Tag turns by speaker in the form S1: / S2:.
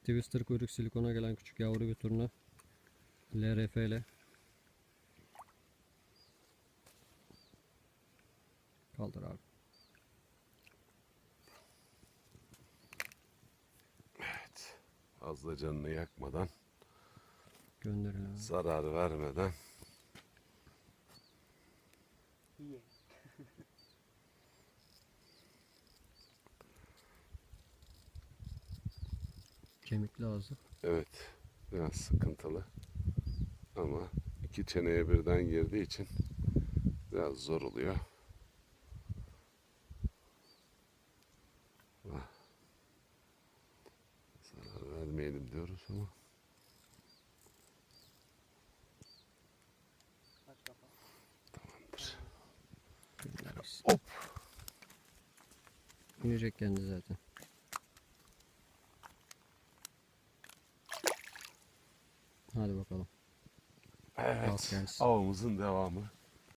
S1: Twister kuyruk silikona gelen küçük yavru bir turna. LRF ile. Kaldır abi.
S2: Evet. Fazla canını yakmadan,
S1: Gönderin abi.
S2: zarar vermeden
S3: İyi.
S1: Kemikli ağzı.
S2: Evet, biraz sıkıntılı. Ama iki çeneye birden girdiği için biraz zor oluyor. Ah. Zarar vermeyelim diyoruz ama tamamdır.
S1: Hop. İnecek kendi zaten. Hadi bakalım.
S2: Evet,
S1: gelsin.
S2: avımızın devamı.